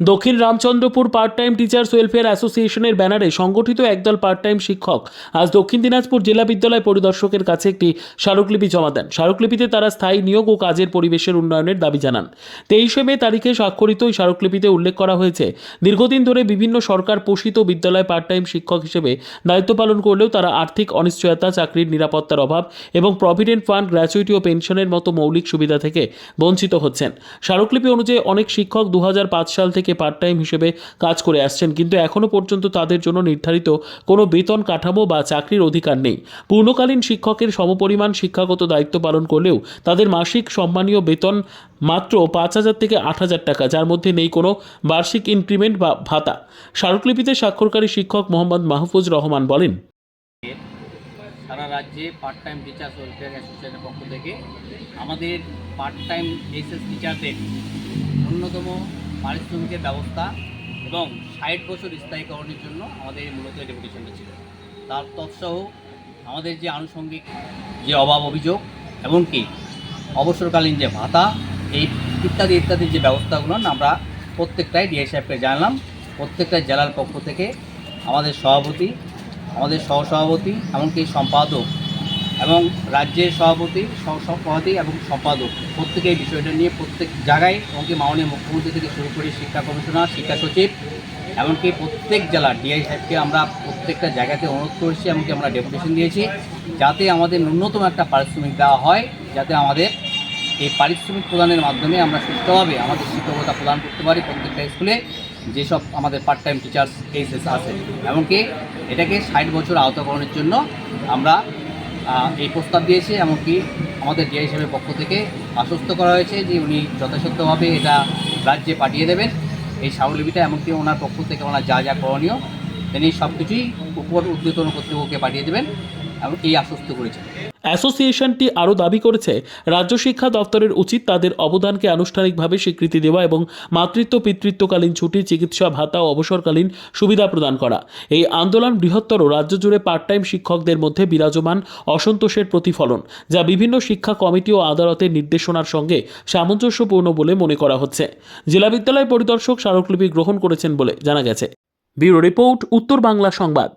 Dakshin Ramchandrapur part time teachers welfare অ্যাসোসিয়েশনের ব্যানারে সংগঠিত একদল পার্ট টাইম শিক্ষক আজ দক্ষিণ দিনাজপুর জেলা বিদ্যালয় পরিদর্শকের কাছে একটি স্মারকলিপি জমা দেন। স্মারকলিপিতে তারা স্থায়ী নিয়োগ ও কাজের পরিবেশের উন্নয়নের দাবি জানান। তেইশে মে তারিখে স্বাক্ষরিত ওই স্মারকলিপিতে উল্লেখ করা হয়েছে, দীর্ঘদিন ধরে বিভিন্ন সরকার পোষিত বিদ্যালয় পার্ট টাইম শিক্ষক হিসেবে দায়িত্ব পালন করলেও তারা আর্থিক অনিশ্চয়তা, চাকরির নিরাপত্তার অভাব এবং প্রভিডেন্ট ফান্ড গ্র্যাচুইটি ও পেনশনের মতো মৌলিক সুবিধা থেকে বঞ্চিত হচ্ছেন। স্মারকলিপি অনুযায়ী অনেক শিক্ষক দু হাজার পাঁচ সাল থেকে পার্ট টাইম হিসেবে কাজ করে আসছেন। কিন্তু এখনও পর্যন্ত তাদের জন্য নির্ধারিত কোনো বেতন কাঠামো বা চাকরির অধিকার নেই। পূর্ণকালীন শিক্ষকের সমপরিমাণ শিক্ষাগত দায়িত্ব পালন করলেও তাদের মাসিক সম্মানীয় বেতন মাত্র পাঁচ হাজার থেকে আট হাজার টাকা, যার মধ্যে নেই কোনো বার্ষিক ইনক্রিমেন্ট বা ভাতা। স্মারকলিপিতে স্বাক্ষরকারী শিক্ষক মোহাম্মদ মাহফুজ রহমান বলেন, সারা রাজ্যে পার্ট টাইম টিচার্স ওয়েলফেয়ার অ্যাসোসিয়েশনের পক্ষ থেকে আমাদের পার্ট টাইম এসএস টিচারদের ন্যূনতম পারিশ্রমিকের ব্যবস্থা এবং ষাট বছর স্থায়ীকরণের জন্য আমাদের এই মূলত ডেপুটেশনটা ছিল। তার তৎসহ আমাদের যে আনুষঙ্গিক যে অভাব অভিযোগ এমনকি অবসরকালীন যে ভাতা, এই ইত্যাদি ইত্যাদি যে ব্যবস্থাগুলো আমরা প্রত্যেকটাই ডিআই সাহেবকে জানালাম। প্রত্যেকটা জেলার পক্ষ থেকে আমাদের সভাপতি, আমাদের সহসভাপতি, এমনকি সম্পাদক এবং রাজ্যের সভাপতি সহসভাপতি এবং সম্পাদক। প্রত্যেকে এই বিষয়টা নিয়ে প্রত্যেক জায়গায় এমনকি মাননীয় মুখ্যমন্ত্রী থেকে শুরু করে শিক্ষা কমিশনার, শিক্ষা সচিব, এমনকি প্রত্যেক জেলার ডিআই সাহেবকে আমরা প্রত্যেকটা জায়গাতে অনুরোধ করেছি এমনকি আমরা ডেপুটেশন দিয়েছি যাতে আমাদের ন্যূনতম একটা পারিশ্রমিক দেওয়া হয়, যাতে আমাদের এই পারিশ্রমিক প্রদানের মাধ্যমে আমরা সুষ্ঠুভাবে আমাদের শিক্ষকতা প্রদান করতে পারি প্রত্যেকটা স্কুলে, যেসব আমাদের পার্ট টাইম টিচার্স এইচএস আছে। এমনকি এটাকে ষাট বছর আওতাকরণের জন্য আমরা এই প্রস্তাব দিয়েছে, এমনকি আমাদের ডিআই সাহেবের পক্ষ থেকে আশ্বস্ত করা হয়েছে যে উনি যথাযথভাবে এটা রাজ্যে পাঠিয়ে দেবেন। এই স্মারকলিপিটা এমনকি ওনার পক্ষ থেকে ওনার যা যা করণীয়, তিনি সব কিছুই উপর উদ্যতন কর্তৃপক্ষকে পাঠিয়ে দেবেন। এই আশ্বস্ত করেছেন। অ্যাসোসিয়েশনটি আরও দাবি করেছে, রাজ্য শিক্ষা দপ্তরের উচিত তাদের অবদানকে আনুষ্ঠানিকভাবে স্বীকৃতি দেওয়া এবং মাতৃত্ব পিতৃত্বকালীন ছুটি, চিকিৎসা ভাতা ও অবসরকালীন সুবিধা প্রদান করা। এই আন্দোলন বৃহত্তর রাজ্য জুড়ে পার্ট টাইম শিক্ষকদের মধ্যে বিরাজমান অসন্তোষের প্রতিফলন, যা বিভিন্ন শিক্ষা কমিটি ও আদালতের নির্দেশনার সঙ্গে সামঞ্জস্যপূর্ণ বলে মনে করা হচ্ছে। জেলা বিদ্যালয় পরিদর্শক স্মারকলিপি গ্রহণ করেছেন বলে জানা গেছে। ব্যুরো রিপোর্ট, উত্তর বাংলা সংবাদ।